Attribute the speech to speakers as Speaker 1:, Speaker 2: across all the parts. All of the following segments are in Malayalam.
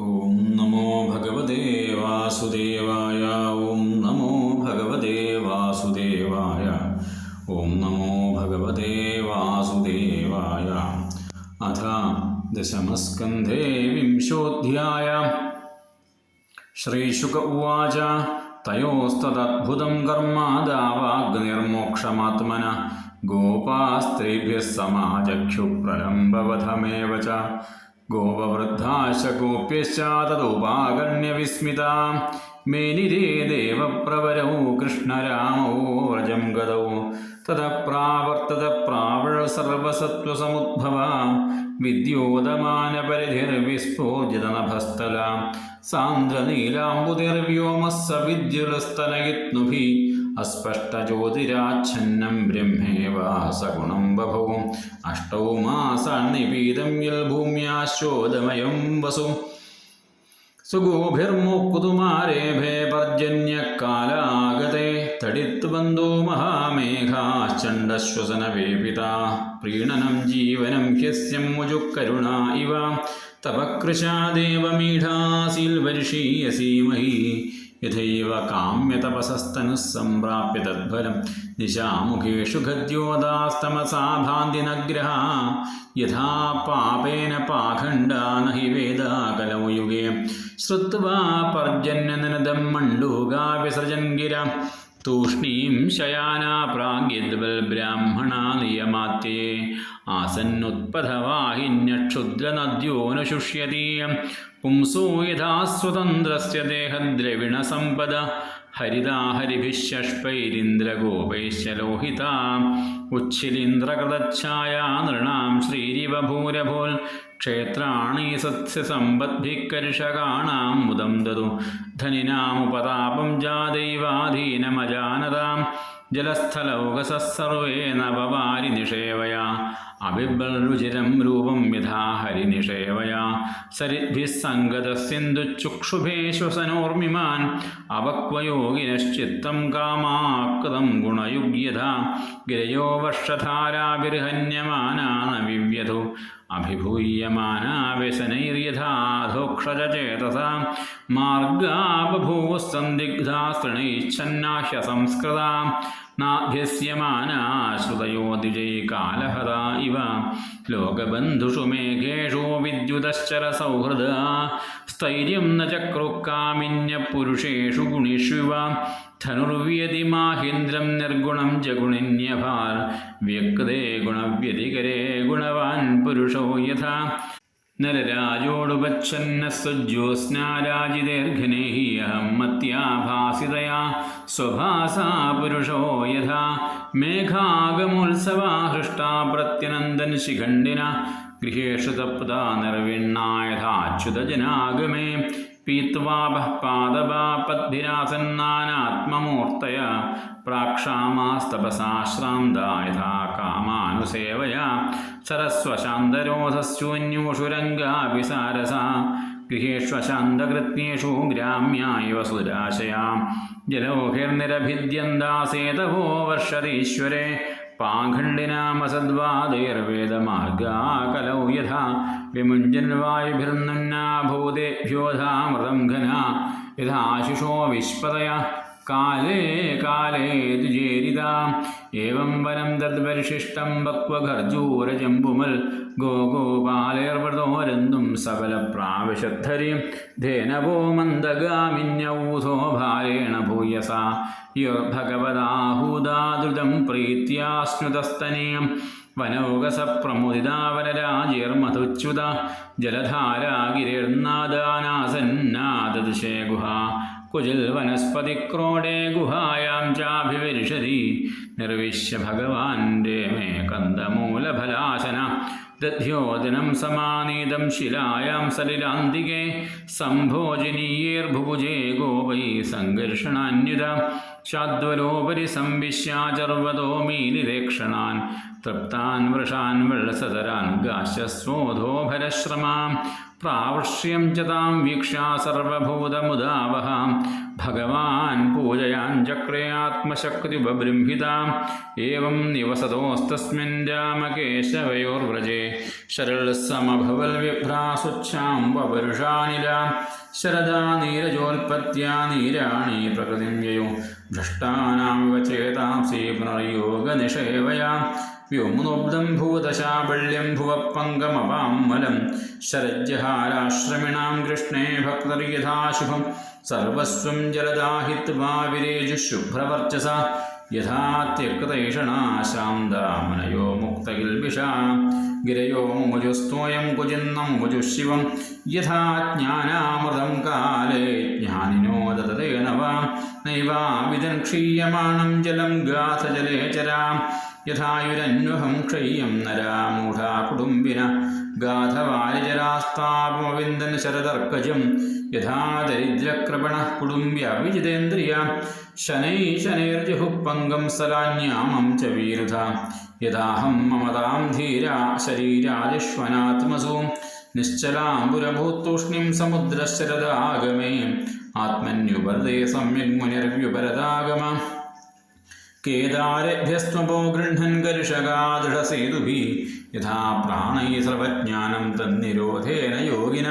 Speaker 1: ഓം നമോ ഭഗവതേ വാസുദേവായ ഓം നമോ ഭഗവതേ വാസുദേവായ ഓം നമോ ഭഗവതേ വാസുദേവായ അഥ ദശമസ്കന്ധേ വിംശോധ്യായ. ശ്രീശുക ഉവാച തയോസ്തദ്ഭുതം കർമാദാവാഗ്നിർമോക്ഷമാത്മന ഗോപാസ്ത്രീഭ്യ ഗോപാസ്ത്രീഭ്യः സമാചക്ഷു പ്രലംബവധമേവ ച ഗോപവൃദ്ധാശ ഗോപ്യശ്ച തതുപാകർണ്യവിസ്മിതാ മേനിരേ ദേവപ്രവരौ കൃഷ്ണരാമौ വ്രജം ഗതौ. തതഃ പ്രാവർത്തത പ്രാവൾ സർവസത്വസമുദ്ഭവ സവിദ്യുലസ്തനയിത്നുഭി അസ്പഷ്ടജ്യോതിരാച്ഛന്നം ബ്രഹ്മേവ സഗുണം ബഭൂ അഷ്ടൗ മാസാന്നിപീതം യൽഭൂമ്യാശോദമയം വസു. സുഗോഭിർമുക്കുതുമാരേഭേ പർജന്യകാലാഗതേ തടിത്വബന്ധോ മഹാമേഘാശ്ചണ്ഡശ്വസനവേപിതാ. പ്രീണനം ജീവനം ഹ്യസ്യം മുജുക്കരുണ ഇവ. തപകൃശാദേവമീഢാസീൽവർഷീയസീമഹി യഥൈവ കാമ്യതപസസ്തനുഃ സംപ്രാപ്യ തദ്ഫലം നിശാമുഖേഷു ഗദ്യോദാസ്തമസാഭാന്തിനഗ്രഹ യഥാ പാപേന പാഖണ്ഡാ നി വേദാകലൗ യുഗേ ശ്രുവാ പർജന്യനദം മണ്ഡൂകാ വിസൃജൻ ഗിര തൂഷ്ണീം ശയാനാ പ്രാഗ്യദ്വൽ ബ്രാഹ്മണ നിയമാത്യേ ആസന്നുത്പഥവാഹിന്യക്ഷുദ്രനദ്യോനുശുഷ്യതി പുംസോ യഥാ സ്വതന്ത്രസ്യ ദേഹദ്രവിണസമ്പദ ഹരിതാഹരിഭിശഷ്പൈരിന്ദ്രഗോപൈശ്ച ലോഹിതാ ഉച്ഛിലീന്ദ്രകൃതച്ഛായാ നൃണാം ശ്രീരിവഭൂരഭോൽ ക്ഷേത്രാണീ സസ്യസമ്പദ്ഭിക്കർഷകാണാം മുദം ദതു. ധനിനാമുപതാപം ജാദൈവാധീനമജാനതാം ജലസ്ഥലൗകസഃ സർവേ നവവാരി നിഷേവയാ. അഭിബൽരുചിരം രൂപം യഥാ ഹരിനിഷേവയാ സരിദ്ഭിസ്സംഗതസിന്ധുചുക്ഷുഭേശ്വസനോർമിമാൻ അപക്വയോഗിനശ്ചിത്തം കാമാകൃതം ഗുണയുഗ്യഥ ഗിരയോ വർഷധാരാഭിർഹന്യമാന യഥോ അഭിഭൂയമാനാവ്യസനൈര്യഥാധോക്ഷചേതസ മാർഗാബഭൂവസന്ദിഗ്ധാസ്ത്രണൈച്ഛന്നാഹ്യ സംസ്കൃത നാഭ്യസ്യമാനാശ്രുതയോ ദിജൈകാലഹത ഇവ. ലോകബന്ധുഷു മേഘേഷു വിദ്യുതശ്ചര സൗഹൃദ സ്ഥൈര്യം ന ചക്രുക്കാമിന്യ പുരുഷേഷു ഗുണിഷു ഇവ. ധനുർവ്യതിമാഹീന്ദ്രം നിർഗുണം ജഗുണിന്യഭാൽ വ്യക്തേ ഗുണവ്യതികരേ ഗുണവാൻ പുരുഷോ യഥാ. നരരാജോടുപച്ഛന്നസ്വജ്യോത്സ്നാരാജിതേർഘനേഹി അഹം മത്യാഭാസിതയാ. സ്വഭാസാ പുരുഷോ യഥാ. മേഘാഗമോത്സവാഹൃഷ്ടാ പ്രത്യനന്ദൻ ശിഖണ്ഡിന. ഗൃഹേഷു തപ്താ നിർവിണ്ണായഥാച്യുതജനാഗമേ പീത്വാപഃ പാദവാപദ്ഭിരാസന്നാനാത്മമൂർത്തയ പ്രാക്ഷാമാസ്തപസാശ്രാന്ത യഥാ കാമാനുസേവയ ശരസ്വശാന്തരോധസ്യൂന്യൂഷുരംഗാഭിസാരസ ഗൃഹേഷ്വശാന്തകൃത്യേഷു ഗ്രാമ്യായ വസുരാശയാം ജലോഹിർനിരഭിദ്യന്താസേതവോ വർഷതീശ്വരേ പാഖണ്ഡിനാമസദ്വാദുയർവേദമാർഗാകലൗ യഥാ. വിമുഞ്ജൻവായുഭിർന്നുന്നാ ഭൂതേഭ്യോധാമൃതം ഘന യഥാശിഷോ വിസ്പതയ കാലേ കാലേ തുചേരിതാം ഏവം വനം തദ്പരിശിഷ്ടം വക്വഖർജൂരജംബുമൽ ഗോഗോപാലേർവൃതോരന്തും സകലപ്രാവിശദ്ധരി ധേനവോ മന്ദഗാമിന്യൗ സോഭാലേണ ഭൂയസ. യോ ഭഗവതാഹൂ ഭൂതാദൃതം പ്രീത്യാസ്നുതസ്തനേ വനൗകസപ്രമുദിതാവനരാജേർമധുച്യുത ജലധാരാഗിരേർനാദാനാസന്നാദൃശേ ഗുഹ കുജിൽ വനസ്പതി ക്രോഡേ ഗുഹായാം ചാഭിവരിഷതി. നിർവിശ്യ ഭഗവാൻ മേ കന്ദമൂലഫലാശന. ദധ്യോദനം സമാനീതം ശിലായാം സലിലാന്തികേ. സംഭോജനീയേർഭുഭുജേ ഗോപൈ സംഘർഷണാന്യുത ശാദ്വലോപരി സംവിശ്യാചർവതോ മീലിരേക്ഷണാൻ തൃപ്താൻ വൃഷാൻ വെള്ളസതരാൻ ഗാശസ്വോധോഭരശ്രമാം പ്രാവശ്യം ച താം വീക്ഷ്യാ സർവഭൂതമുദാവഹാം ഭഗവാൻ പൂജയാൻ ചക്രേ ആത്മശക്തിബൃംഹിതാം ഏവം നിവസതോസ്തസ്മിൻ രാമകേശവയോർവ്രജേ ശരളസമഭവൽവിഭ്രാസുച്ഛാംബപരുഷാനില ശരദാ നീരജോൽപത്യാ നീരാണി പ്രകൃതിം യയോ ഭ്രഷ്ടാനാമിവ ചേതാംസി പുനർയോഗനിഷേവയാ വ്യോമുനോബ്ദം ഭൂതശാബല്യം ഭുവപ്പങ്കമപാമ്മലം ശരജ്ജഹാരാശ്രമിണാം കൃഷ്ണേ ഭക്തർയഥാശുഭം സർവസ്വം ജലദാഹിത്വാ വിരേജുശുഭ്രവർച്ചസ യഥാ ത്യക്തൈഷണാശാന്താമനയോ മുക്തകിൽബിഷാ ഗിരയോ മുജുസ്തോയം കുജിന്നം മുജുശിവം യഥാ ജ്ഞാനാമൃതം കാലേ ജ്ഞാനിനോ ദതതേന നൈവാവിധൻ ക്ഷീയമാണം ജലം ഗാഥജലേ ചരാം യഥായുരന്വഹം ക്ഷയ്യം നരാമൂഢാ കുടുംബിന ഗാഥവാരിജരാസ്താപമവിന്ദൻ ശരതർക്കജം യഥാ ദരിദ്രക്രപണ കുടുംബ്യ വിജിതേന്ദ്രിയ ശനൈ ശനൈർജുഃ പങ്കം സലാന്യാമം ച വീരുധ യഥാഹം മമതാം ധീര ശരീരാദിഷ്വനാത്മസു നിശ്ചലാംബുരഭൂത്തൂഷ്ണിം സമുദ്രശരദാഗമേ. ആത്മന്യുപരതേ സമ്യക് മുനിർവ്യുപരതാഗമ കേദാരഭ്യസ്ത്വപോ ഗൃഹൻ കരുഷകാദൃഢസേതുഭിः യഥാ പ്രാണൈ സർവജ്ഞാനം തന്നിരോധേന യോഗിന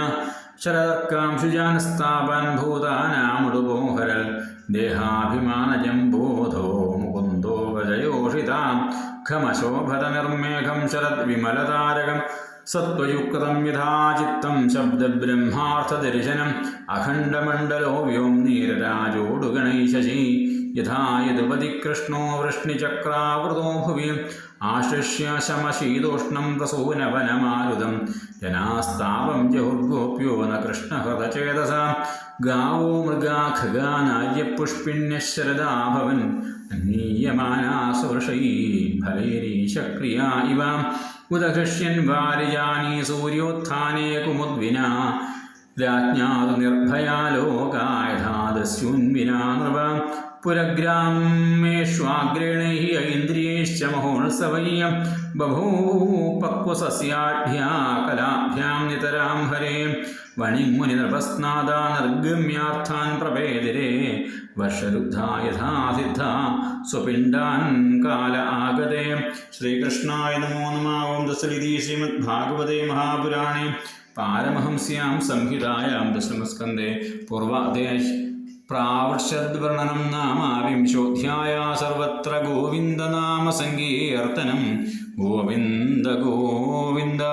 Speaker 1: ശരതർക്കാംശുജാനസ്താപൻ ഭൂതാനാമുടുപോഹരൽ ദേഹാഭിമാനജം ബോധോ മുകുന്ദോ ഗജയോഷിതാം ഖമശോഭത നിർമേഘം ശരത് വിമലതാരകം സത്വയുക്തം യഥാ ചിത്തം ശബ്ദബ്രഹ്മാർത്ഥദർശനം അഖണ്ഡമണ്ഡലോ വ്യോം നീരരാജോടുഗണൈശശി यथा यदुपतिकृष्णो वृष्णिचक्रावृतो भुवि। आश्रिष्य शमशीतोष्णं प्रसूनवनमारुदं जनास्तावं जहुर्गोप्यो न कृष्णहृतचेतसा गावो मृगा खगानाद्यपुष्पिण्यः शरदा भवन्। अन्नीयमाना सुवृषयी फलैरीशक्रिया इव। उदघृष्यन् वारिजानी सूर्योत्थाने कुमुद्विना। राज्ञातु निर्भया लोका यथा പുരഗ്രാമേഷ്വാഗ്രേണൈः ഐന്ദ്രിയൈശ്ച മഹോത്സവയ്യം ബഭൂപക്വസസ്യാഢ്യാ കലാഭ്യാം നിതരാം ഹരേ വണിമുനിനൃപസ്നാദാ നിർഗമ്യാർത്ഥാൻ പ്രപേതിരേ വർഷരുദ്ധാ യഥാസിദ്ധ സ്വപിണ്ഡാൻ കാല ആഗതേ ശ്രീകൃഷ്ണായ നമോ നമ ഓം ദശലിതി ശ്രീമദ്ഭാഗവതേ മഹാപുരാണേ പാരമഹംസ്യാം സംഹിതായാം ദശമസ്കന്ധേ പൂർവാദേശ് പ്രാവശ്യദ്വർണനം നാമ വിംശോധ്യായ സർവത്ര ഗോവിന്ദനാമ സങ്കീർത്തനം ഗോവിന്ദ ഗോവിന്ദ.